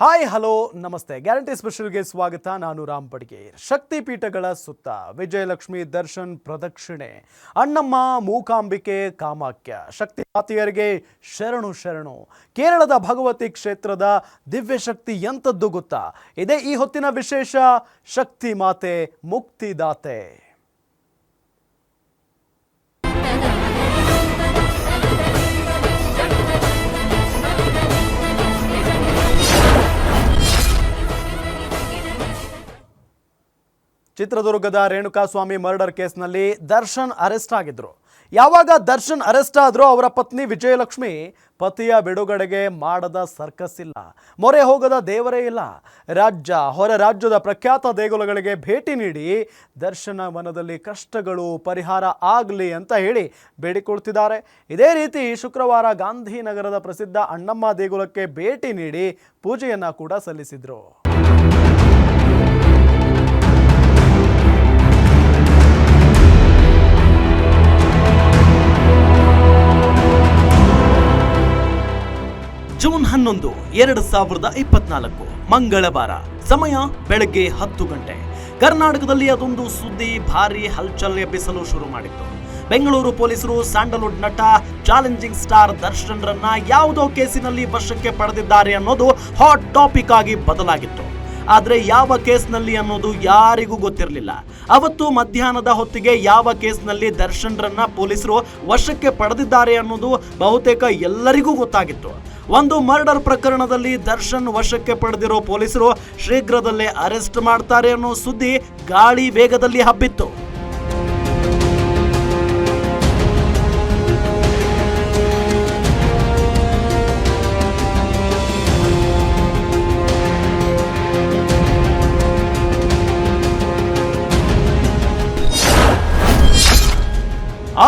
Hi, hello, ನಮಸ್ತೆ. Guarantee ಸ್ಪೆಷಲ್ಗೆ ಸ್ವಾಗತ. ನಾನು ರಾಮ್ ಪಡ್ಗೆ ಶಕ್ತಿಪೀಠಗಳ ಸುತ್ತ ವಿಜಯಲಕ್ಷ್ಮಿ ದರ್ಶನ್ ಪ್ರದಕ್ಷಿಣೆ. ಅಣ್ಣಮ್ಮ ಮೂಕಾಂಬಿಕೆ ಕಾಮಾಕ್ಯ ಶಕ್ತಿ ಮಾತೆಯರಿಗೆ ಶರಣು ಶರಣು. ಕೇರಳದ ಭಗವತಿ ಕ್ಷೇತ್ರದ ದಿವ್ಯ ಶಕ್ತಿ ಎಂಥದ್ದು ಗೊತ್ತಾ? ಇದೇ ಈ ಹೊತ್ತಿನ ವಿಶೇಷ ಶಕ್ತಿ ಮಾತೆ ಮುಕ್ತಿದಾತೆ ಚಿತ್ರದುರ್ಗದ ರೇಣುಕಾಸ್ವಾಮಿ ಮರ್ಡರ್ ಕೇಸ್ನಲ್ಲಿ ದರ್ಶನ್ ಅರೆಸ್ಟ್ ಆಗಿದ್ರು. ಯಾವಾಗ ದರ್ಶನ್ ಅರೆಸ್ಟ್ ಆದರೂ ಅವರ ಪತ್ನಿ ವಿಜಯಲಕ್ಷ್ಮಿ ಪತಿಯ ಬಿಡುಗಡೆಗೆ ಮಾಡದ ಸರ್ಕಸ್ ಇಲ್ಲ. ಮೊರೆ ಹೋಗದ ದೇವರೇ ಇಲ್ಲ. ರಾಜ್ಯ, ಹೊರ ರಾಜ್ಯದ ಪ್ರಖ್ಯಾತ ದೇಗುಲಗಳಿಗೆ ಭೇಟಿ ನೀಡಿ ದರ್ಶನ ಮನದಲ್ಲಿ ಕಷ್ಟಗಳು ಪರಿಹಾರ ಆಗಲಿ ಅಂತ ಹೇಳಿ ಬೇಡಿಕೊಳ್ತಿದ್ದಾರೆ. ಇದೇ ರೀತಿ ಶುಕ್ರವಾರ ಗಾಂಧಿನಗರದ ಪ್ರಸಿದ್ಧ ಅಣ್ಣಮ್ಮ ದೇಗುಲಕ್ಕೆ ಭೇಟಿ ನೀಡಿ ಪೂಜೆಯನ್ನ ಕೂಡ ಸಲ್ಲಿಸಿದ್ರು. ಜೂನ್ ಹನ್ನೊಂದು, ಎರಡು ಸಾವಿರದ ಇಪ್ಪತ್ನಾಲ್ಕು. ಮಂಗಳವಾರ, ಸಮಯ ಬೆಳಗ್ಗೆ ಹತ್ತು ಗಂಟೆ. ಕರ್ನಾಟಕದಲ್ಲಿ ಅದೊಂದು ಸುದ್ದಿ ಭಾರಿ ಹಲ್ಚಲ್ ಎಬ್ಬಿಸಲು ಶುರು ಮಾಡಿತ್ತು. ಬೆಂಗಳೂರು ಪೊಲೀಸರು ಸ್ಯಾಂಡಲ್ವುಡ್ ನಟ, ಚಾಲೆಂಜಿಂಗ್ ಸ್ಟಾರ್ ದರ್ಶನ್ ರನ್ನ ಯಾವುದೋ ಕೇಸಿನಲ್ಲಿ ವಶಕ್ಕೆ ಪಡೆದಿದ್ದಾರೆ ಅನ್ನೋದು ಹಾಟ್ ಟಾಪಿಕ್ ಆಗಿ ಬದಲಾಗಿತ್ತು. ಆದ್ರೆ ಯಾವ ಕೇಸ್ನಲ್ಲಿ ಅನ್ನೋದು ಯಾರಿಗೂ ಗೊತ್ತಿರಲಿಲ್ಲ. ಅವತ್ತು ಮಧ್ಯಾಹ್ನದ ಹೊತ್ತಿಗೆ ಯಾವ ಕೇಸ್ನಲ್ಲಿ ದರ್ಶನ್ರನ್ನ ಪೊಲೀಸರು ವಶಕ್ಕೆ ಪಡೆದಿದ್ದಾರೆ ಅನ್ನೋದು ಬಹುತೇಕ ಎಲ್ಲರಿಗೂ ಗೊತ್ತಾಗಿತ್ತು. ಒಂದು ಮರ್ಡರ್ ಪ್ರಕರಣದಲ್ಲಿ ದರ್ಶನ್ ವಶಕ್ಕೆ ಪಡೆದಿರೋ ಪೊಲೀಸರು ಶೀಘ್ರದಲ್ಲೇ ಅರೆಸ್ಟ್ ಮಾಡ್ತಾರೆ ಅನ್ನೋ ಸುದ್ದಿ ಗಾಳಿ ವೇಗದಲ್ಲಿ ಹಬ್ಬಿತ್ತು.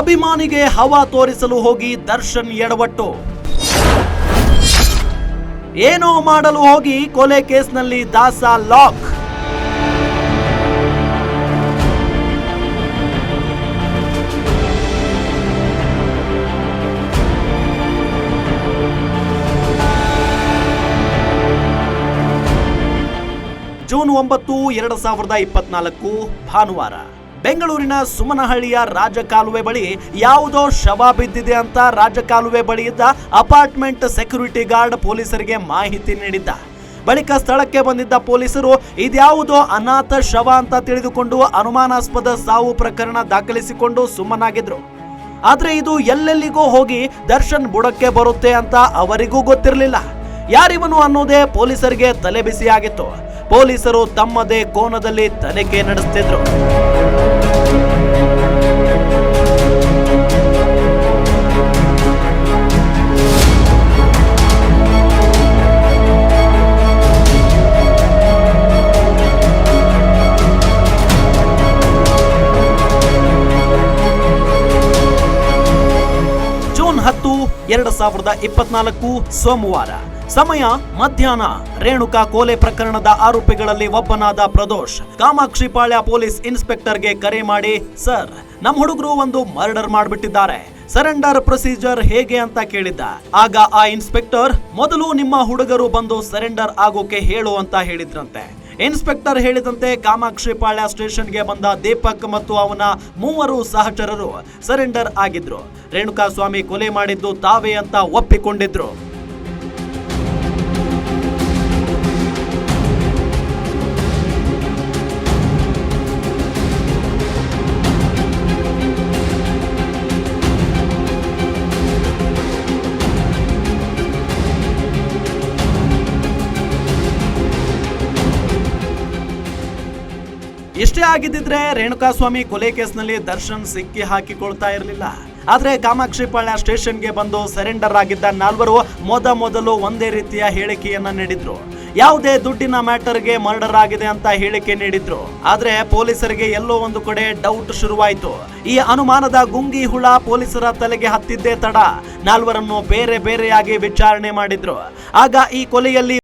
ಅಭಿಮಾನಿಗೆ ಹವಾ ತೋರಿಸಲು ಹೋಗಿ ದರ್ಶನ್ ಎಡವಟ್ಟು. ಏನೋ ಮಾಡಲು ಹೋಗಿ ಕೊಲೆ ಕೇಸ್ನಲ್ಲಿ ದಾಸ ಲಾಕ್. ಜೂನ್ ಒಂಬತ್ತು, ಎರಡು ಸಾವಿರದ ಇಪ್ಪತ್ನಾಲ್ಕು, ಭಾನುವಾರ. ಬೆಂಗಳೂರಿನ ಸುಮನಹಳ್ಳಿಯ ರಾಜಕಾಲುವೆ ಬಳಿ ಯಾವುದೋ ಶವ ಬಿದ್ದಿದೆ ಅಂತ ರಾಜಕಾಲುವೆ ಬಳಿ ಇದ್ದ ಅಪಾರ್ಟ್ಮೆಂಟ್ ಸೆಕ್ಯೂರಿಟಿ ಗಾರ್ಡ್ ಪೊಲೀಸರಿಗೆ ಮಾಹಿತಿ ನೀಡಿದ್ದ. ಬಳಿಕ ಸ್ಥಳಕ್ಕೆ ಬಂದಿದ್ದ ಪೊಲೀಸರು, ಇದ್ಯಾವುದೋ ಅನಾಥ ಶವ ಅಂತ ತಿಳಿದುಕೊಂಡು ಅನುಮಾನಾಸ್ಪದ ಸಾವು ಪ್ರಕರಣ ದಾಖಲಿಸಿಕೊಂಡು ಸುಮ್ಮನಾಗಿದ್ರು. ಆದ್ರೆ ಇದು ಎಲ್ಲೆಲ್ಲಿಗೂ ಹೋಗಿ ದರ್ಶನ್ ಬುಡಕ್ಕೆ ಬರುತ್ತೆ ಅಂತ ಅವರಿಗೂ ಗೊತ್ತಿರಲಿಲ್ಲ. ಯಾರಿವನು ಅನ್ನೋದೇ ಪೊಲೀಸರಿಗೆ ತಲೆಬಿಸಿಯಾಗಿತ್ತು. ಪೊಲೀಸರು ತಮ್ಮದೇ ಕೋನದಲ್ಲಿ ತನಿಖೆ ನಡೆಸುತ್ತಿದ್ದರು ಹತ್ತು ಎರಡು ಸಾವಿರದ ಇಪ್ಪತ್ನಾಲ್ಕು ಸೋಮವಾರ ಸಮಯ ಮಧ್ಯಾಹ್ನ. ರೇಣುಕಾ ಕೋಲೆ ಪ್ರಕರಣದ ಆರೋಪಿಗಳಲ್ಲಿ ಒಬ್ಬನಾದ ಪ್ರದೋಷ್. ಕಾಮಾಕ್ಷಿಪಾಳ್ಯ ಪೊಲೀಸ್ ಇನ್ಸ್ಪೆಕ್ಟರ್ಗೆ ಕರೆ ಮಾಡಿ, ಸರ್ ನಮ್ಮ ಹುಡುಗರು ಒಂದು ಮರ್ಡರ್ ಮಾಡಿಬಿಟ್ಟಿದ್ದಾರೆ. ಸರೆಂಡರ್ ಪ್ರೊಸೀಜರ್ ಹೇಗೆ ಅಂತ ಕೇಳಿದ್ದ. ಆಗ ಆ ಇನ್ಸ್ಪೆಕ್ಟರ್, ಮೊದಲು ನಿಮ್ಮ ಹುಡುಗರು ಬಂದು ಸರೆಂಡರ್ ಆಗೋಕೆ ಹೇಳು ಅಂತ ಹೇಳಿದ್ರಂತೆ. ಇನ್ಸ್ಪೆಕ್ಟರ್ ಹೇಳಿದಂತೆ ಕಾಮಾಕ್ಷಿಪಾಳ್ಯ ಸ್ಟೇಷನ್ಗೆ ಬಂದ ದೀಪಕ್ ಮತ್ತು ಅವನ ಮೂವರು ಸಹಚರರು ಸರೆಂಡರ್ ಆಗಿದ್ರು. ರೇಣುಕಾ ಸ್ವಾಮಿ ಕೊಲೆ ಮಾಡಿದ್ದು ತಾವೇ ಅಂತ ಒಪ್ಪಿಕೊಂಡಿದ್ರು. ಇಷ್ಟೇ ಆಗಿದ್ದಿದ್ರೆ ರೇಣುಕಾಸ್ವಾಮಿ ಕೊಲೆ ಕೇಸ್ನಲ್ಲಿ ದರ್ಶನ್ ಸಿಕ್ಕಿ ಹಾಕಿಕೊಳ್ತಾ ಇರಲಿಲ್ಲ. ಆದ್ರೆ ಕಾಮಾಕ್ಷಿಪಾಳ್ಯ ಸ್ಟೇಷನ್ಗೆ ಬಂದು ಸರೆಂಡರ್ ಆಗಿದ್ದ ನಾಲ್ವರು ಮೊದ ಮೊದಲು ಒಂದೇ ರೀತಿಯ ಹೇಳಿಕೆಯನ್ನ ನೀಡಿದ್ರು. ಯಾವುದೇ ದುಡ್ಡಿನ ಮ್ಯಾಟರ್ಗೆ ಮರ್ಡರ್ ಆಗಿದೆ ಅಂತ ಹೇಳಿಕೆ ನೀಡಿದ್ರು. ಆದ್ರೆ ಪೊಲೀಸರಿಗೆ ಎಲ್ಲೋ ಒಂದು ಕಡೆ ಡೌಟ್ ಶುರುವಾಯಿತು. ಈ ಅನುಮಾನದ ಗುಂಗಿ ಹುಳ ಪೊಲೀಸರ ತಲೆಗೆ ಹತ್ತಿದ್ದೇ ತಡ. ನಾಲ್ವರನ್ನು ಬೇರೆ ಬೇರೆಯಾಗಿ ವಿಚಾರಣೆ ಮಾಡಿದ್ರು. ಆಗ ಈ ಕೊಲೆಯಲ್ಲಿ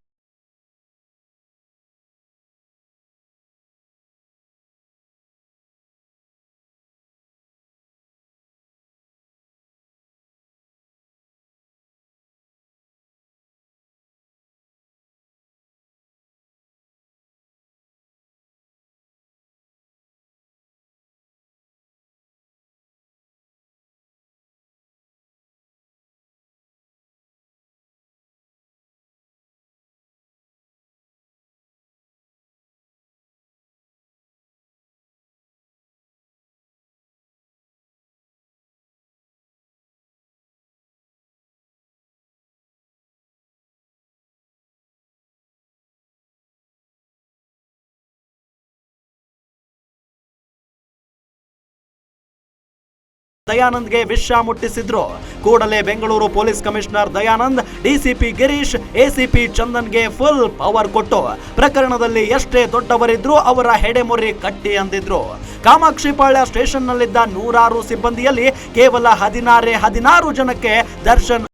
ದಯಾನಂದ್ಗೆ ವಿಷ ಮುಟ್ಟಿಸಿದ್ರು. ಕೂಡಲೇ Bengaluru police commissioner Dayanand, DCP Girish, ACP ಚಂದನ್ಗೆ full power ಕೊಟ್ಟು ಪ್ರಕರಣದಲ್ಲಿ ಎಷ್ಟೇ ದೊಡ್ಡವರಿದ್ರು ಅವರ ಹೆಡೆಮುರಿ ಕಟ್ಟಿ ಅಂದಿದ್ರು. ಕಾಮಾಕ್ಷಿಪಾಳ್ಯ ಸ್ಟೇಷನ್ನಲ್ಲಿದ್ದ ನೂರಾರು ಸಿಬ್ಬಂದಿಯಲ್ಲಿ ಕೇವಲ ಹದಿನಾರೇ ಹದಿನಾರು ಜನಕ್ಕೆ ದರ್ಶನ್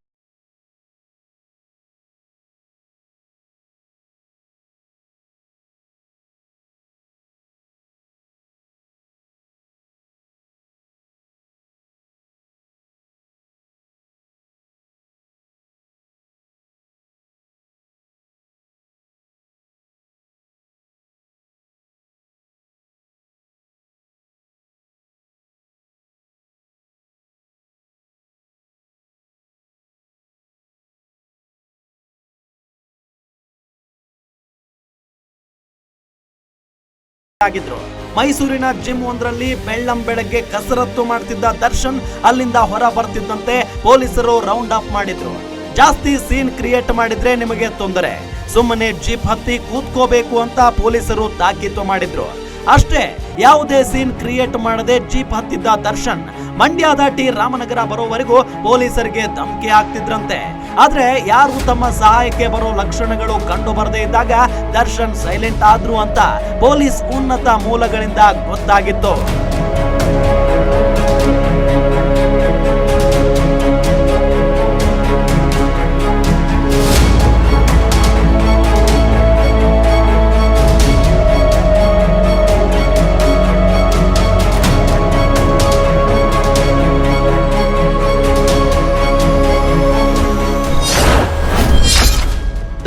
ಆಗಿದ್ರು. ಮೈಸೂರಿನ ಜಿಮ್ ಒಂದರಲ್ಲಿ ಬೆಳ್ಳಂ ಬೆಳಗ್ಗೆ ಕಸರತ್ತು ಮಾಡ್ತಿದ್ದ ದರ್ಶನ್ ಅಲ್ಲಿಂದ ಹೊರ ಬರ್ತಿದ್ದಂತೆ ಪೊಲೀಸರು ರೌಂಡ್ ಅಪ್ ಮಾಡಿದ್ರು. ಜಾಸ್ತಿ ಸೀನ್ ಕ್ರಿಯೇಟ್ ಮಾಡಿದ್ರೆ ನಿಮಗೆ ತೊಂದರೆ. ಸುಮ್ಮನೆ ಜೀಪ್ ಹತ್ತಿ ಕೂತ್ಕೋಬೇಕು ಅಂತ ಪೊಲೀಸರು ತಾಕೀತು ಮಾಡಿದ್ರು. ಅಷ್ಟೇ, ಯಾವುದೇ ಸೀನ್ ಕ್ರಿಯೇಟ್ ಮಾಡದೆ ಜೀಪ್ ಹತ್ತಿದ್ದ ದರ್ಶನ್ ಮಂಡ್ಯ ದಾಟಿ ರಾಮನಗರ ಬರೋವರೆಗೂ ಪೊಲೀಸರಿಗೆ ಧಮಕಿ ಹಾಕ್ತಿದ್ರಂತೆ ಆದ್ರೆ ಯಾರು ತಮ್ಮ ಸಹಾಯಕ್ಕೆ ಬರೋ ಲಕ್ಷಣಗಳು ಕಂಡು ಬರದೇ ಇದ್ದಾಗ ದರ್ಶನ್ ಸೈಲೆಂಟ್ ಆದ್ರು ಅಂತ ಪೊಲೀಸ್ ಉನ್ನತ ಮೂಲಗಳಿಂದ ಗೊತ್ತಾಗಿತ್ತು.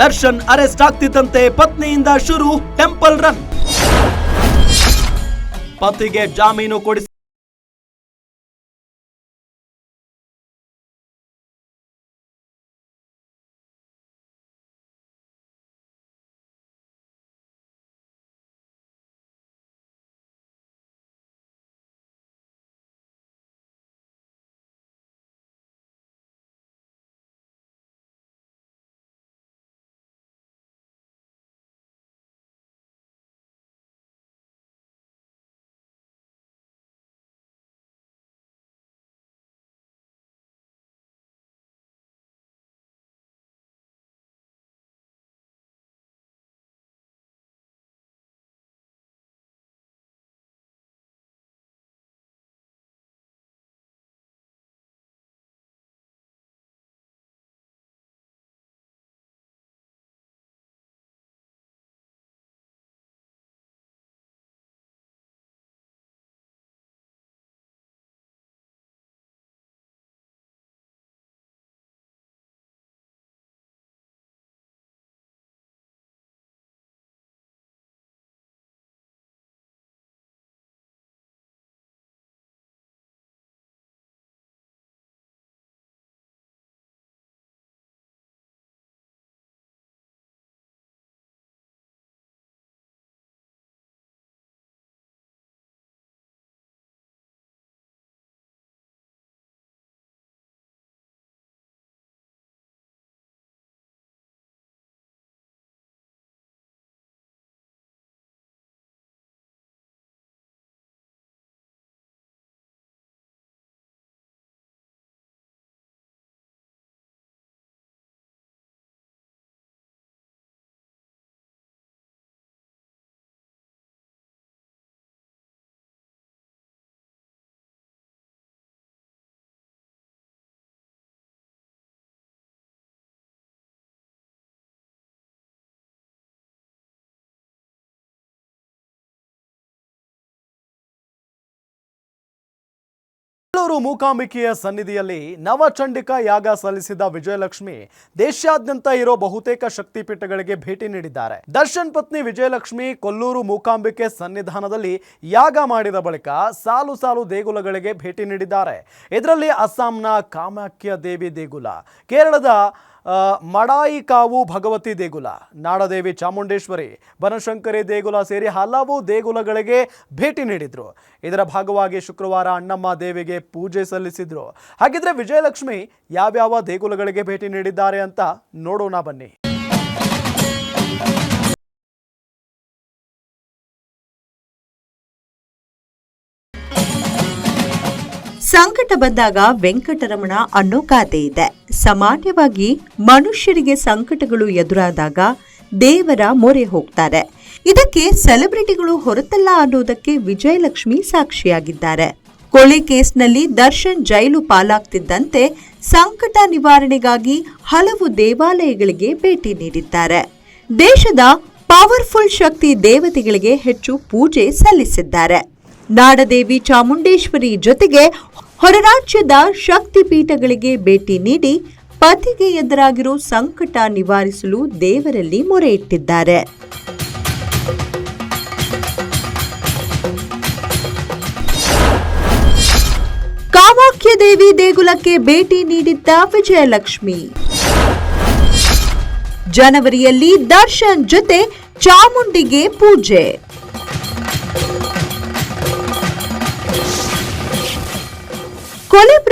ದರ್ಶನ್ ಅರೆಸ್ಟ್ ಆಗ್ತಿದ್ದಂತೆ ಪತ್ನಿಯಿಂದ ಶುರು ಟೆಂಪಲ್ ರನ್. ಪತಿಗೆ ಜಾಮೀನು ಕೊಡಿಸಿ ಬೆಂಗಳೂರು ಮೂಕಾಂಬಿಕೆಯ ಸನ್ನಿಧಿಯಲ್ಲಿ ನವಚಂಡಿಕ ಯಾಗ ಸಲ್ಲಿಸಿದ ವಿಜಯಲಕ್ಷ್ಮಿ ದೇಶಾದ್ಯಂತ ಇರೋ ಬಹುತೇಕ ಶಕ್ತಿಪೀಠಗಳಿಗೆ ಭೇಟಿ ನೀಡಿದ್ದಾರೆ. ದರ್ಶನ್ ಪತ್ನಿ ವಿಜಯಲಕ್ಷ್ಮಿ ಕೊಲ್ಲೂರು ಮೂಕಾಂಬಿಕೆ ಸನ್ನಿಧಾನದಲ್ಲಿ ಯಾಗ ಮಾಡಿದ ಬಳಿಕ ಸಾಲು ಸಾಲು ದೇಗುಲಗಳಿಗೆ ಭೇಟಿ ನೀಡಿದ್ದಾರೆ. ಇದರಲ್ಲಿ ಅಸ್ಸಾಂನ ಕಾಮಾಖ್ಯ ದೇವಿ ದೇಗುಲ, ಕೇರಳದ ಆ, ಮಡಾಯಿಕಾವು ಭಗವತಿ ದೇಗುಲ ನಾಡದೇವಿ ಚಾಮುಂಡೇಶ್ವರಿ ಬನಶಂಕರಿ ದೇಗುಲ ಸೇರಿ ಹಲವು ದೇಗುಲಗಳಿಗೆ ಭೇಟಿ ನೀಡಿದ್ರು. ಇದರ ಭಾಗವಾಗಿ ಶುಕ್ರವಾರ ಅಣ್ಣಮ್ಮ ದೇವಿಗೆ ಪೂಜೆ ಸಲ್ಲಿಸಿದ್ರು. ಹಾಗಿದ್ರೆ ವಿಜಯಲಕ್ಷ್ಮಿ ಯಾವ್ಯಾವ ದೇಗುಲಗಳಿಗೆ ಭೇಟಿ ನೀಡಿದ್ದಾರೆ ಅಂತ ನೋಡೋಣ ಬನ್ನಿ. ಸಂಕಟ ಬಂದಾಗ ವೆಂಕಟರಮಣ ಅನ್ನೋ ಗಾದೆ ಇದೆ. ಸಾಮಾನ್ಯವಾಗಿ ಮನುಷ್ಯರಿಗೆ ಸಂಕಟಗಳು ಎದುರಾದಾಗ ದೇವರ ಮೊರೆ ಹೋಗ್ತಾರೆ. ಇದಕ್ಕೆ ಸೆಲೆಬ್ರಿಟಿಗಳು ಹೊರತಲ್ಲ ಅನ್ನೋದಕ್ಕೆ ವಿಜಯಲಕ್ಷ್ಮಿ ಸಾಕ್ಷಿಯಾಗಿದ್ದಾರೆ. ಕೊಳೆ ಕೇಸ್ನಲ್ಲಿ ದರ್ಶನ್ ಜೈಲು ಪಾಲಾಗ್ತಿದ್ದಂತೆ ಸಂಕಟ ನಿವಾರಣೆಗಾಗಿ ಹಲವು ದೇವಾಲಯಗಳಿಗೆ ಭೇಟಿ ನೀಡಿದ್ದಾರೆ. ದೇಶದ ಪವರ್ಫುಲ್ ಶಕ್ತಿ ದೇವತೆಗಳಿಗೆ ಹೆಚ್ಚು ಪೂಜೆ ಸಲ್ಲಿಸಿದ್ದಾರೆ. ನಾಡದೇವಿ ಚಾಮುಂಡೇಶ್ವರಿ ಜೊತೆಗೆ ಹೊರರಾಜ್ಯದ ಶಕ್ತಿ ಪೀಠಗಳಿಗೆ ಭೇಟಿ ನೀಡಿ ಪತಿಗೆ ಎದುರಾಗಿರೋ ಸಂಕಟ ನಿವಾರಿಸಲು ದೇವರಲ್ಲಿ ಮೊರೆ ಇಟ್ಟಿದ್ದಾರೆ. ಕಾಮಾಖ್ಯ ದೇವಿ ದೇಗುಲಕ್ಕೆ ಭೇಟಿ ನೀಡಿದ್ದ ವಿಜಯಲಕ್ಷ್ಮಿ. ಜನವರಿಯಲ್ಲಿ ದರ್ಶನ್ ಜೊತೆ ಚಾಮುಂಡಿಗೆ ಪೂಜೆ.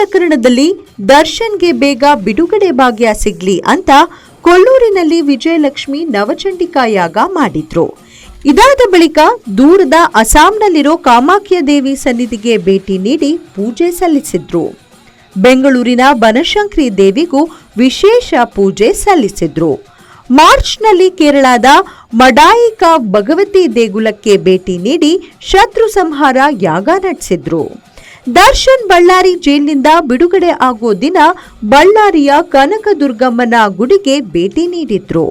ಪ್ರಕರಣದಲ್ಲಿ ದರ್ಶನ್ಗೆ ಬೇಗ ಬಿಡುಗಡೆ ಭಾಗ್ಯ ಸಿಗ್ಲಿ ಅಂತ ಕೊಲ್ಲೂರಿನಲ್ಲಿ ವಿಜಯಲಕ್ಷ್ಮಿ ನವಚಂಡಿಕಾ ಯಾಗ ಮಾಡಿದ್ರು. ಇದಾದ ಬಳಿಕ ದೂರದ ಅಸ್ಸಾಂನಲ್ಲಿರೋ ಕಾಮಾಖ್ಯ ದೇವಿ ಸನ್ನಿಧಿಗೆ ಭೇಟಿ ನೀಡಿ ಪೂಜೆ ಸಲ್ಲಿಸಿದ್ರು. ಬೆಂಗಳೂರಿನ ಬನಶಂಕರಿ ದೇವಿಗೂ ವಿಶೇಷ ಪೂಜೆ ಸಲ್ಲಿಸಿದ್ರು. ಮಾರ್ಚ್ನಲ್ಲಿ ಕೇರಳದ ಮಡಾಯಿಕಾ ಭಗವತಿ ದೇಗುಲಕ್ಕೆ ಭೇಟಿ ನೀಡಿ ಶತ್ರು ಸಂಹಾರ ಯಾಗ ನಡೆಸಿದ್ರು. ದರ್ಶನ್ ಬಳ್ಳಾರಿ ಜೈಲಿನಿಂದ ಬಿಡುಗಡೆ ಆಗೋ ದಿನ ಬಳ್ಳಾರಿಯ ಕನಕದುರ್ಗಮ್ಮನ ಗುಡಿಗೆ ಭೇಟಿ ನೀಡಿದ್ರು.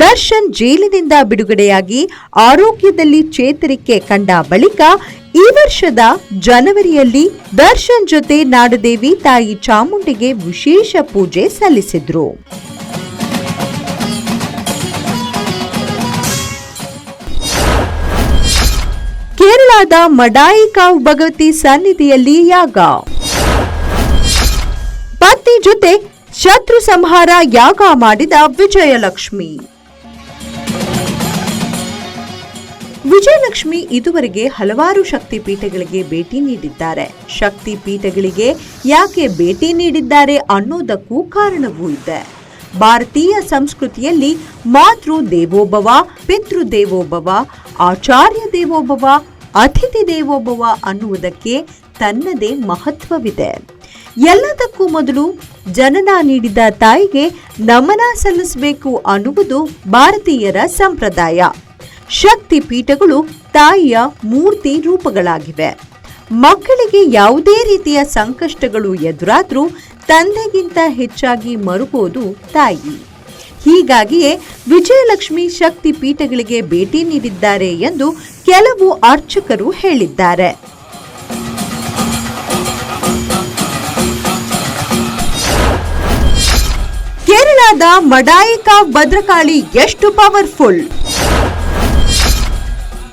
ದರ್ಶನ್ ಜೈಲಿನಿಂದ ಬಿಡುಗಡೆಯಾಗಿ ಆರೋಗ್ಯದಲ್ಲಿ ಚೇತರಿಕೆ ಕಂಡ ಬಳಿಕ ಈ ವರ್ಷದ ಜನವರಿಯಲ್ಲಿ ದರ್ಶನ್ ಜೊತೆ ನಾಡದೇವಿ ತಾಯಿ ಚಾಮುಂಡಿಗೆ ವಿಶೇಷ ಪೂಜೆ ಸಲ್ಲಿಸಿದ್ರು. ಕೇರಳದ ಮಡಾಯಿಕಾವ್ ಭಗವತಿ ಸನ್ನಿಧಿಯಲ್ಲಿ ಯಾಗ. ಪತ್ನಿ ಜೊತೆ ಶತ್ರು ಸಂಹಾರ ಯಾಗ ಮಾಡಿದ ವಿಜಯಲಕ್ಷ್ಮಿ. ವಿಜಯಲಕ್ಷ್ಮಿ ಇದುವರೆಗೆ ಹಲವಾರು ಶಕ್ತಿ ಪೀಠಗಳಿಗೆ ಭೇಟಿ ನೀಡಿದ್ದಾರೆ. ಶಕ್ತಿ ಪೀಠಗಳಿಗೆ ಯಾಕೆ ಭೇಟಿ ನೀಡಿದ್ದಾರೆ ಅನ್ನೋದಕ್ಕೂ ಕಾರಣವೂ ಇದೆ. ಭಾರತೀಯ ಸಂಸ್ಕೃತಿಯಲ್ಲಿ ಮಾತೃ ದೇವೋಭವ ಪಿತೃ ದೇವೋಭವ ಆಚಾರ್ಯ ದೇವೋಭವ ಅತಿಥಿ ದೇವೋಭವ ಅನ್ನುವುದಕ್ಕೆ ತನ್ನದೇ ಮಹತ್ವವಿದೆ. ಎಲ್ಲದಕ್ಕೂ ಮೊದಲು ಜನನ ನೀಡಿದ ತಾಯಿಗೆ ನಮನ ಸಲ್ಲಿಸಬೇಕು ಅನ್ನುವುದು ಭಾರತೀಯರ ಸಂಪ್ರದಾಯ. ಶಕ್ತಿ ಪೀಠಗಳು ತಾಯಿಯ ಮೂರ್ತಿ ರೂಪಗಳಾಗಿವೆ. ಮಕ್ಕಳಿಗೆ ಯಾವುದೇ ರೀತಿಯ ಸಂಕಷ್ಟಗಳು ಎದುರಾದರೂ ತಂದೆಗಿಂತ ಹೆಚ್ಚಾಗಿ ಮರುಗೋದು ತಾಯಿ. ಹೀಗಾಗಿಯೇ ವಿಜಯಲಕ್ಷ್ಮಿ ಶಕ್ತಿ ಪೀಠಗಳಿಗೆ ಭೇಟಿ ನೀಡಿದ್ದಾರೆ ಎಂದು ಕೆಲವು ಅರ್ಚಕರು ಹೇಳಿದ್ದಾರೆ. ಕೇರಳದ ಮಡಾಯಿಕಾ ಭದ್ರಕಾಳಿ ಎಷ್ಟು ಪವರ್ಫುಲ್?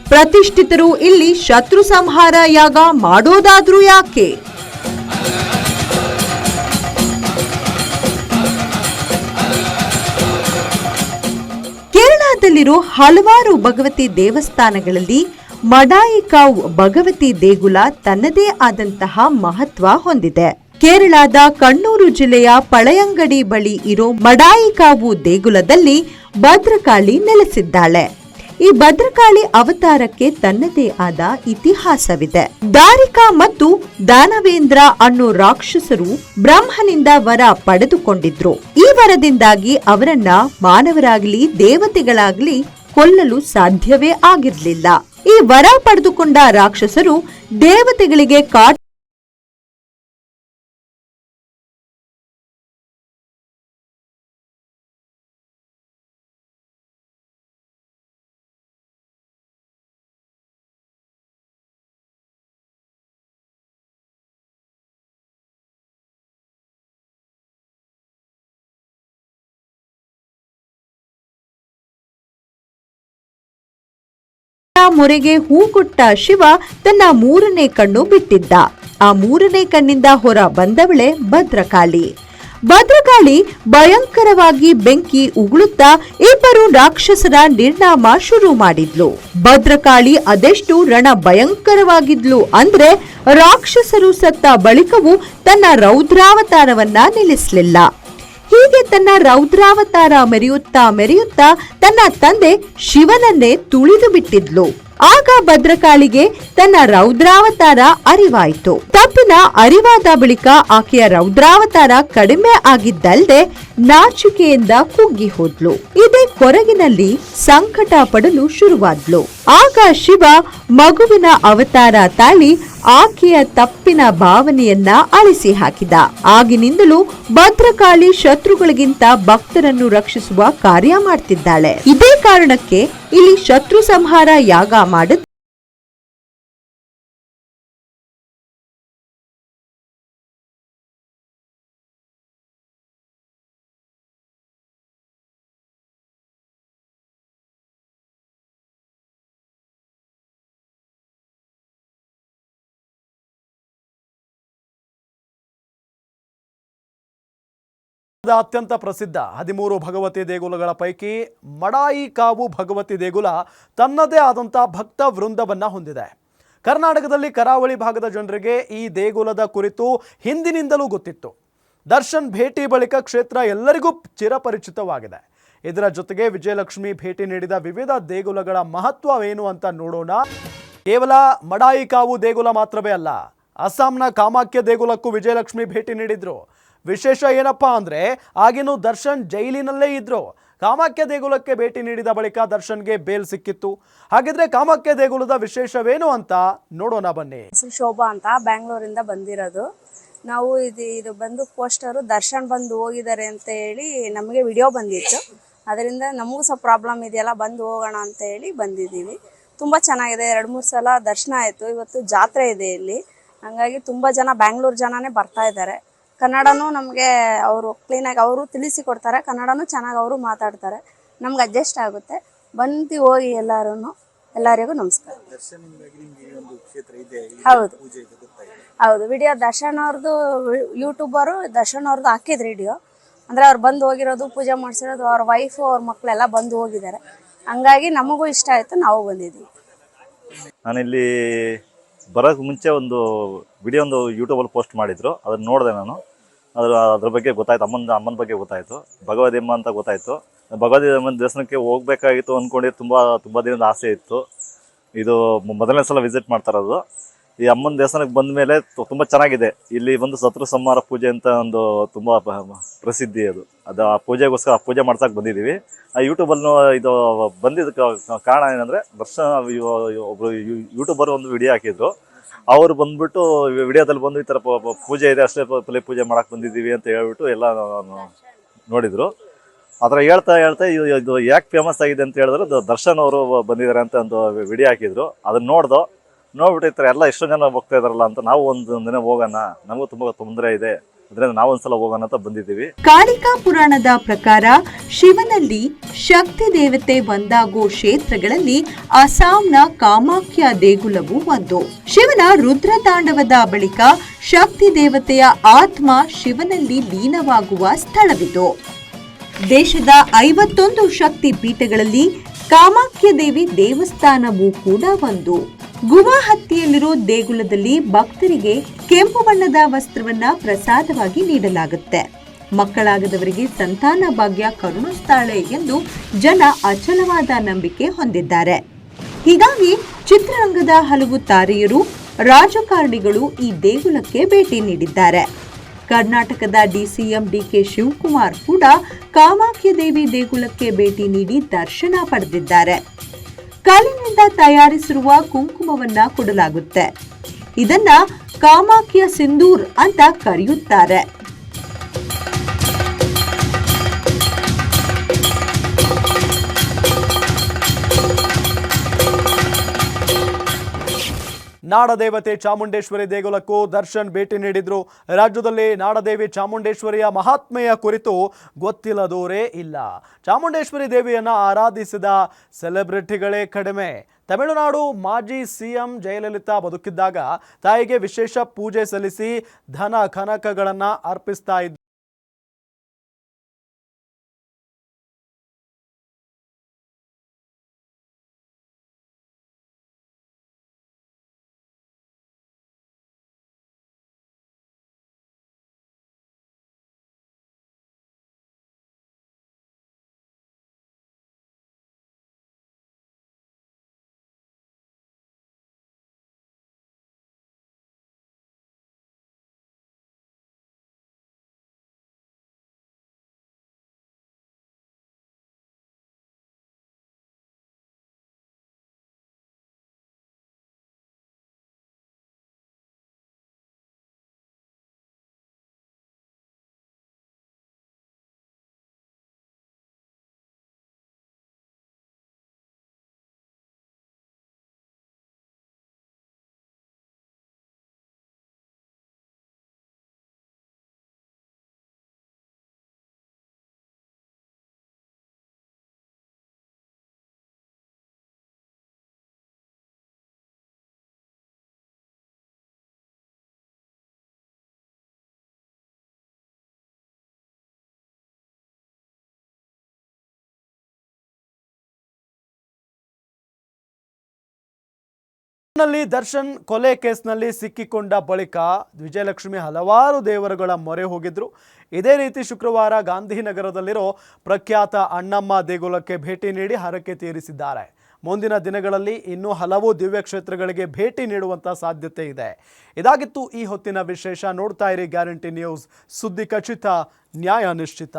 ಪ್ರತಿಷ್ಠಿತರು ಇಲ್ಲಿ ಶತ್ರು ಸಂಹಾರ ಯಾಗ ಮಾಡೋದಾದ್ರೂ ಯಾಕೆ? ಕೇರಳದಲ್ಲಿರೋ ಹಲವಾರು ಭಗವತಿ ದೇವಸ್ಥಾನಗಳಲ್ಲಿ ಮಡಾಯಿಕಾವ್ ಭಗವತಿ ದೇಗುಲ ತನ್ನದೇ ಆದಂತಹ ಮಹತ್ವ ಹೊಂದಿದೆ. ಕೇರಳದ ಕಣ್ಣೂರು ಜಿಲ್ಲೆಯ ಪಳೆಯಂಗಡಿ ಬಳಿ ಇರೋ ಮಡಾಯಿಕಾವು ದೇಗುಲದಲ್ಲಿ ಭದ್ರಕಾಳಿ ನೆಲೆಸಿದ್ದಾಳೆ. ಈ ಭದ್ರಕಾಳಿ ಅವತಾರಕ್ಕೆ ತನ್ನದೇ ಆದ ಇತಿಹಾಸವಿದೆ. ದಾರಿಕಾ ಮತ್ತು ದಾನವೇಂದ್ರ ಅನ್ನೋ ರಾಕ್ಷಸರು ಬ್ರಹ್ಮನಿಂದ ವರ ಪಡೆದುಕೊಂಡಿದ್ರು. ಈ ವರದಿಂದಾಗಿ ಅವರನ್ನ ಮಾನವರಾಗ್ಲಿ, ದೇವತೆಗಳಾಗ್ಲಿ ಕೊಲ್ಲಲು ಸಾಧ್ಯವೇ ಆಗಿರ್ಲಿಲ್ಲ. ಈ ವರ ಪಡೆದುಕೊಂಡ ರಾಕ್ಷಸರು ದೇವತೆಗಳಿಗೆ ಕಾಟ ಮೊರೆಗೆ ಹೂ ಕೊಟ್ಟ ಶಿವ ತನ್ನ ಮೂರನೇ ಕಣ್ಣು ಬಿಟ್ಟಿದ್ದ. ಆ ಮೂರನೇ ಕಣ್ಣಿಂದ ಹೊರ ಬಂದವಳೆ ಭದ್ರಕಾಳಿ. ಭದ್ರಕಾಳಿ ಭಯಂಕರವಾಗಿ ಬೆಂಕಿ ಉಗುಳುತ್ತಾ ಇಬ್ಬರು ರಾಕ್ಷಸರ ನಿರ್ನಾಮ ಶುರು ಮಾಡಿದ್ಲು. ಭದ್ರಕಾಳಿ ಅದೆಷ್ಟು ರಣ ಭಯಂಕರವಾಗಿದ್ಲು ಅಂದ್ರೆ ರಾಕ್ಷಸರು ಸತ್ತ ಬಳಿಕವೂ ತನ್ನ ರೌದ್ರಾವತಾರವನ್ನ ನಿಲ್ಲಿಸಲಿಲ್ಲ. ಹೀಗೆ ತನ್ನ ರೌದ್ರಾವತಾರ ಮೆರೆಯುತ್ತಾ ಮೆರೆಯುತ್ತಾ ತನ್ನ ತಂದೆ ಶಿವನನ್ನೇ ತುಳಿದು ಬಿಟ್ಟಿದ್ಲು. ಆಗ ಭದ್ರಕಾಳಿಗೆ ತನ್ನ ರೌದ್ರಾವತಾರ ಅರಿವಾಯಿತು. ತಪ್ಪಿನ ಅರಿವಾದ ಬಳಿಕ ಆಕೆಯ ರೌದ್ರಾವತಾರ ಕಡಿಮೆ ಆಗಿದ್ದಲ್ಲದೆ ನಾಚಿಕೆಯಿಂದ ಕುಗ್ಗಿ ಹೋದ್ಲು. ಇದೇ ಕೊರಗಿನಲ್ಲಿ ಸಂಕಟ ಪಡಲು ಶುರುವಾದ್ಲು. ಆಗ ಶಿವ ಮಗುವಿನ ಅವತಾರ ತಾಳಿ ಆಕೆಯ ತಪ್ಪಿನ ಭಾವನೆಯನ್ನ ಅಳಿಸಿ ಹಾಕಿದ. ಆಗಿನಿಂದಲೂ ಭದ್ರಕಾಳಿ ಶತ್ರುಗಳಿಗಿಂತ ಭಕ್ತರನ್ನು ರಕ್ಷಿಸುವ ಕಾರ್ಯ ಮಾಡ್ತಿದ್ದಾಳೆ. ಇದೇ ಕಾರಣಕ್ಕೆ ಇಲ್ಲಿ ಶತ್ರು ಸಂಹಾರ ಯಾಗ ಮಾಡಿದ್ ಅತ್ಯಂತ ಪ್ರಸಿದ್ಧ ಹದಿಮೂರು ಭಗವತಿ ದೇಗುಲಗಳ ಪೈಕಿ ಮಡಾಯಿ ಕಾವು ಭಗವತಿ ದೇಗುಲ ತನ್ನದೇ ಆದಂಥ ಭಕ್ತ ವೃಂದವನ್ನ ಹೊಂದಿದೆ. ಕರ್ನಾಟಕದಲ್ಲಿ ಕರಾವಳಿ ಭಾಗದ ಜನರಿಗೆ ಈ ದೇಗುಲದ ಕುರಿತು ಹಿಂದಿನಿಂದಲೂ ಗೊತ್ತಿತ್ತು. ದರ್ಶನ್ ಭೇಟಿ ಬಳಿಕ ಕ್ಷೇತ್ರ ಎಲ್ಲರಿಗೂ ಚಿರಪರಿಚಿತವಾಗಿದೆ. ಇದರ ಜೊತೆಗೆ ವಿಜಯಲಕ್ಷ್ಮಿ ಭೇಟಿ ನೀಡಿದ ವಿವಿಧ ದೇಗುಲಗಳ ಮಹತ್ವವೇನು ಅಂತ ನೋಡೋಣ. ಕೇವಲ ಮಡಾಯಿ ಕಾವು ದೇಗುಲ ಮಾತ್ರವೇ ಅಲ್ಲ, ಅಸ್ಸಾಂನ ಕಾಮಾಖ್ಯ ದೇಗುಲಕ್ಕೂ ವಿಜಯಲಕ್ಷ್ಮಿ ಭೇಟಿ ನೀಡಿದ್ರು. ವಿಶೇಷ ಏನಪ್ಪಾ ಅಂದ್ರೆ ಆಗಿನೂ ದರ್ಶನ್ ಜೈಲಿನಲ್ಲೇ ಇದ್ರು. ಕಾಮಾಖ್ಯ ದೇಗುಲಕ್ಕೆ ಭೇಟಿ ನೀಡಿದ ಬಳಿಕ ದರ್ಶನ್ಗೆ ಬೇಲ್ ಸಿಕ್ಕಿತ್ತು. ಹಾಗಿದ್ರೆ ಕಾಮಾಖ್ಯ ದೇಗುಲದ ವಿಶೇಷವೇನು ಅಂತ ನೋಡೋಣ ಬನ್ನಿ. ಶೋಭಾ ಅಂತ ಬ್ಯಾಂಗ್ಳೂರಿಂದ ಬಂದಿರೋದು. ನಾವು ಇದು ಇದು ಬಂದು ಪೋಸ್ಟರು, ದರ್ಶನ್ ಬಂದು ಹೋಗಿದ್ದಾರೆ ಅಂತ ಹೇಳಿ ನಮಗೆ ವಿಡಿಯೋ ಬಂದಿತ್ತು. ಅದರಿಂದ ನಮಗೂ ಸಹ ಪ್ರಾಬ್ಲಮ್ ಇದೆಯಲ್ಲ, ಬಂದು ಹೋಗೋಣ ಅಂತ ಹೇಳಿ ಬಂದಿದ್ದೀವಿ. ತುಂಬ ಚೆನ್ನಾಗಿದೆ, ಎರಡು, ಮೂರು ಸಲ ದರ್ಶನ ಆಯಿತು. ಇವತ್ತು ಜಾತ್ರೆ ಇದೆ ಇಲ್ಲಿ. ಹಂಗಾಗಿ ತುಂಬ ಜನ, ಬ್ಯಾಂಗ್ಳೂರು ಜನನೇ ಬರ್ತಾ ಇದ್ದಾರೆ. ಕನ್ನಡನೂ ನಮಗೆ ಅವರು ಕ್ಲೀನಾಗಿ ಅವರು ತಿಳಿಸಿ ಕೊಡ್ತಾರೆ ಕನ್ನಡನೂ ಚೆನ್ನಾಗಿ ಅವರು ಮಾತಾಡ್ತಾರೆ. ನಮ್ಗೆ ಅಡ್ಜಸ್ಟ್ ಆಗುತ್ತೆ. ಬಂದು ಹೋಗಿ ಎಲ್ಲರೂ ಎಲ್ಲರಿಗೂ ನಮಸ್ಕಾರ. ಹೌದು. ಹೌದು. ವಿಡಿಯೋ ದರ್ಶನ್ ಅವ್ರದ್ದು ಯೂಟ್ಯೂಬರು ದರ್ಶನ್ ಅವ್ರದ್ದು ಹಾಕಿದ್ರು ವಿಡಿಯೋ ಅಂದರೆ ಅವ್ರು ಬಂದು ಹೋಗಿರೋದು ಪೂಜೆ ಮಾಡಿಸಿರೋದು ಅವ್ರ ವೈಫು ಅವ್ರ ಮಕ್ಕಳೆಲ್ಲ ಬಂದು ಹೋಗಿದ್ದಾರೆ. ಹಂಗಾಗಿ ನಮಗೂ ಇಷ್ಟ ಆಯಿತು ನಾವು ಬಂದಿದ್ದೀವಿ. ನಾನಿಲ್ಲಿ ಬರೋಕ್ಕೆ ಮುಂಚೆ ಒಂದು ವಿಡಿಯೋ ಒಂದು ಯೂಟ್ಯೂಬಲ್ಲಿ ಪೋಸ್ಟ್ ಮಾಡಿದ್ರು. ಅದನ್ನ ನೋಡಿದೆ ನಾನು. ಅದ್ರ ಅದ್ರ ಬಗ್ಗೆ ಗೊತ್ತಾಯ್ತು. ಅಮ್ಮನ ಅಮ್ಮನ ಬಗ್ಗೆ ಗೊತ್ತಾಯಿತು. ಭಗವದಿಮ್ಮ ಅಂತ ಗೊತ್ತಾಯಿತು. ಭಗವದ್ ಅಮ್ಮನ ದೇವಸ್ಥಾನಕ್ಕೆ ಹೋಗ್ಬೇಕಾಗಿತ್ತು ಅಂದ್ಕೊಂಡು ತುಂಬ ತುಂಬ ದಿನದ ಆಸೆ ಇತ್ತು. ಇದು ಮೊದಲನೇ ಸಲ ವಿಸಿಟ್ ಮಾಡ್ತಾ ಇರೋದು. ಈ ಅಮ್ಮನ ದೇವಸ್ಥಾನಕ್ಕೆ ಬಂದ ಮೇಲೆ ತುಂಬ ಚೆನ್ನಾಗಿದೆ. ಇಲ್ಲಿ ಒಂದು ಶತ್ರು ಸಂಹಾರ ಪೂಜೆ ಅಂತ ಒಂದು ತುಂಬ ಪ್ರಸಿದ್ಧಿ ಅದು. ಅದು ಆ ಪೂಜೆಗೋಸ್ಕರ ಆ ಪೂಜೆ ಮಾಡ್ಸಕ್ಕೆ ಬಂದಿದ್ದೀವಿ. ಆ ಯೂಟ್ಯೂಬಲ್ಲಿ ಇದು ಬಂದಿದ್ದಕ್ಕೆ ಕಾರಣ ಏನಂದರೆ ದರ್ಶನ ಒಬ್ಬರು ಯೂಟ್ಯೂಬರ್ ಒಂದು ವಿಡಿಯೋ ಹಾಕಿದ್ರು. ಅವರು ಬಂದ್ಬಿಟ್ಟು ವಿಡಿಯೋದಲ್ಲಿ ಬಂದು ಈ ಥರ ಪೂಜೆ ಇದೆ, ಅಷ್ಟೇ ಪಲೆ ಪೂಜೆ ಮಾಡಕ್ಕೆ ಬಂದಿದ್ದೀವಿ ಅಂತ ಹೇಳ್ಬಿಟ್ಟು ಎಲ್ಲ ನೋಡಿದರು. ಆ ಹೇಳ್ತಾ ಹೇಳ್ತಾ ಇದು ಯಾಕೆ ಫೇಮಸ್ ಆಗಿದೆ ಅಂತ ಹೇಳಿದ್ರು ದರ್ಶನ್ ಅವರು ಬಂದಿದ್ದಾರೆ ಅಂತ ಒಂದು ವಿಡಿಯೋ ಹಾಕಿದ್ರು. ಅದನ್ನ ನೋಡ್ದು ನೋಡ್ಬಿಟ್ಟು ಈ ಥರ ಎಲ್ಲ ಇಷ್ಟು ಜನ ಹೋಗ್ತಾ ಇದಾರಲ್ಲ ಅಂತ. ನಾವು ಒಂದು ದಿನ ಹೋಗೋಣ, ನಮಗೂ ತುಂಬಾ ತೊಂದರೆ ಇದೆ. ಅದರಿಂದ ನಾವು ಒಂದ್ಸಲ ಹೋಗೋಣ ಅಂತ ಬಂದಿದ್ದೀವಿ. ಕಾಳಿಕಾ ಪುರಾಣದ ಪ್ರಕಾರ, ಶಿವನಲ್ಲಿ ಶಕ್ತಿ ದೇವತೆ ಒಂದಾಗೋ ಕ್ಷೇತ್ರಗಳಲ್ಲಿ ಅಸ್ಸಾಂನ ಕಾಮಾಖ್ಯ ದೇಗುಲವು ಒಂದು. ಶಿವನ ರುದ್ರ ತಾಂಡವದ ಬಳಿಕ ಶಕ್ತಿ ದೇವತೆಯ ಆತ್ಮ ಶಿವನಲ್ಲಿ ಲೀನವಾಗುವ ಸ್ಥಳವಿದು. ದೇಶದ ಐವತ್ತೊಂದು ಶಕ್ತಿ ಪೀಠಗಳಲ್ಲಿ ಕಾಮಾಖ್ಯ ದೇವಿ ದೇವಸ್ಥಾನವೂ ಕೂಡ ಒಂದು. ಗುವಾಹತ್ತಿಯಲ್ಲಿರೋ ದೇಗುಲದಲ್ಲಿ ಭಕ್ತರಿಗೆ ಕೆಂಪು ಬಣ್ಣದ ವಸ್ತ್ರವನ್ನ ಪ್ರಸಾದವಾಗಿ ನೀಡಲಾಗುತ್ತೆ. ಮಕ್ಕಳಾಗದವರಿಗೆ ಸಂತಾನ ಭಾಗ್ಯ ಕರುಣಿಸ್ತಾಳೆ ಎಂದು ಜನ ಅಚಲವಾದ ನಂಬಿಕೆ ಹೊಂದಿದ್ದಾರೆ. ಹೀಗಾಗಿ ಚಿತ್ರರಂಗದ ಹಲವು ತಾರೆಯರು ರಾಜಕಾರಣಿಗಳು ಈ ದೇಗುಲಕ್ಕೆ ಭೇಟಿ ನೀಡಿದ್ದಾರೆ. ಕರ್ನಾಟಕದ ಡಿಸಿಎಂ ಡಿಕೆ ಶಿವಕುಮಾರ್ ಕೂಡ ಕಾಮಾಖ್ಯ ದೇವಿ ದೇಗುಲಕ್ಕೆ ಭೇಟಿ ನೀಡಿ ದರ್ಶನ ಪಡೆದಿದ್ದಾರೆ. ಕಲ್ಲಿನಿಂದ ತಯಾರಿಸಿರುವ ಕುಂಕುಮವನ್ನ ಕೊಡಲಾಗುತ್ತೆ. ಇದನ್ನ ಕಾಮಾಖ್ಯ ಸಿಂಧೂರ್ ಅಂತ ಕರೆಯುತ್ತಾರೆ. ನಾಡದೇವತೆ ಚಾಮುಂಡೇಶ್ವರಿ ದೇಗುಲಕ್ಕೂ ದರ್ಶನ್ ಭೇಟಿ ನೀಡಿದ್ರು. ರಾಜ್ಯದಲ್ಲಿ ನಾಡದೇವಿ ಚಾಮುಂಡೇಶ್ವರಿಯ ಮಹಾತ್ಮೆಯ ಕುರಿತು ಗೊತ್ತಿಲ್ಲದೋರೇ ಇಲ್ಲ. ಚಾಮುಂಡೇಶ್ವರಿ ದೇವಿಯನ್ನ ಆರಾಧಿಸಿದ ಸೆಲೆಬ್ರಿಟಿಗಳೇ ಕಡಿಮೆ. ತಮಿಳುನಾಡು ಮಾಜಿ ಸಿಎಂ ಜಯಲಲಿತಾ ಬದುಕಿದ್ದಾಗ ತಾಯಿಗೆ ವಿಶೇಷ ಪೂಜೆ ಸಲ್ಲಿಸಿ ಧನ ಕನಕಗಳನ್ನು ಅರ್ಪಿಸ್ತಾ ಇದ್ರು ನಲ್ಲಿ ದರ್ಶನ್ ಕೊಲೆ ಕೇಸ್ನಲ್ಲಿ ಸಿಕ್ಕಿಕೊಂಡ ಬಳಿಕ ವಿಜಯಲಕ್ಷ್ಮಿ ಹಲವಾರು ದೇವರುಗಳ ಮೊರೆ ಹೋಗಿದ್ರು. ಇದೇ ರೀತಿ ಶುಕ್ರವಾರ ಗಾಂಧಿನಗರದಲ್ಲಿರೋ ಪ್ರಖ್ಯಾತ ಅಣ್ಣಮ್ಮ ದೇಗುಲಕ್ಕೆ ಭೇಟಿ ನೀಡಿ ಹರಕೆ ತೀರಿಸಿದ್ದಾರೆ. ಮುಂದಿನ ದಿನಗಳಲ್ಲಿ ಇನ್ನೂ ಹಲವು ದಿವ್ಯ ಕ್ಷೇತ್ರಗಳಿಗೆ ಭೇಟಿ ನೀಡುವಂತ ಸಾಧ್ಯತೆ ಇದೆ. ಇದಾಗಿತ್ತು ಈ ಹೊತ್ತಿನ ವಿಶೇಷ. ನೋಡ್ತಾ ಇರಿ ಗ್ಯಾರಂಟಿ ನ್ಯೂಸ್. ಸುದ್ದಿ ಖಚಿತ, ನ್ಯಾಯ ನಿಶ್ಚಿತ.